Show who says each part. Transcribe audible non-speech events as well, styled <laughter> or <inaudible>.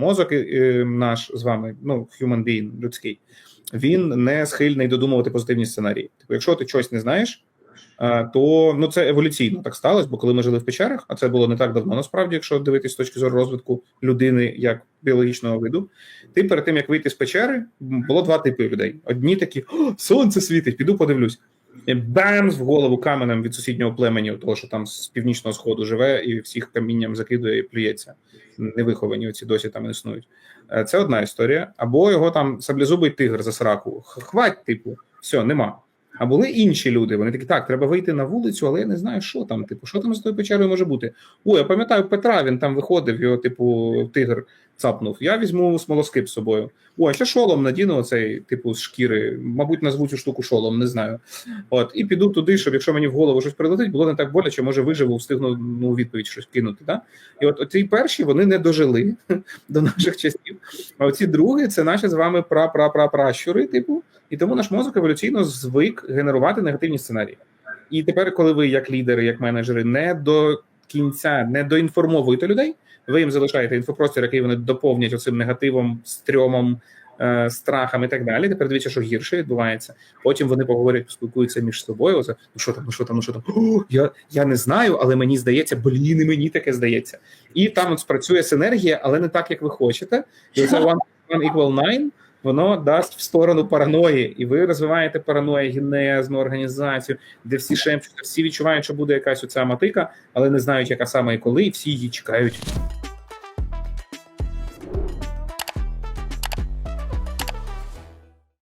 Speaker 1: Мозок наш з вами, ну human being, людський, він не схильний додумувати позитивні сценарії. Типу, якщо ти щось не знаєш, е, то ну це еволюційно так сталося, бо коли ми жили в печерах, а це було не так давно, насправді, якщо дивитись з точки зору розвитку людини як біологічного виду, ти перед тим як вийти з печери, було два типи людей. Одні такі: О, сонце світить, піду подивлюсь. Бамс в голову каменем від сусіднього племені, того, що там з північного сходу живе, і всіх камінням закидує і плюється. Невиховані оці досі там існують. Е, Це одна історія. Або його там саблезубий тигр за сраку. Хвать, типу, все, нема. А були інші люди. Вони такі, так, треба вийти на вулицю, але я не знаю, що там. Типу, що там з тою печерою може бути. Ой, я пам'ятаю Петра, він там виходив, його, типу, тигр цапнув. Я візьму смолоскип з собою. Ой, ще шолом надіну оцей, типу, з шкіри. Мабуть, назву цю штуку шолом, не знаю. От, і піду туди, щоб якщо мені в голову щось прилетить, було не так боляче, може виживу, встигну ну, відповідь щось кинути. Да? І от ці перші вони не дожили <laughs> до наших часів. А оці другі це наші з вами пра-пра-пра-пращури, типу, і тому наш мозок еволюційно звик генерувати негативні сценарії. І тепер, коли ви, як лідери, як менеджери, не до кінця не доінформовуєте людей, ви їм залишаєте інфопростір, який вони доповнять оцим негативом, стрьомом, е, страхом і так далі. Тепер дивіться, що гірше відбувається. Потім вони поговорять, поспілкуються між собою. Оце, ну що там, ну що там, ну що там? О, я, я не знаю, але мені здається, блін, і мені таке здається. І там от спрацює синергія, але не так, як ви хочете. І це <laughs> one, one equal nine, воно дасть в сторону параної, і ви розвиваєте параної, генезну організацію, де всі шемчуться, всі відчувають, що буде якась оця матика, але не знають, яка саме і коли, і всі її чекають.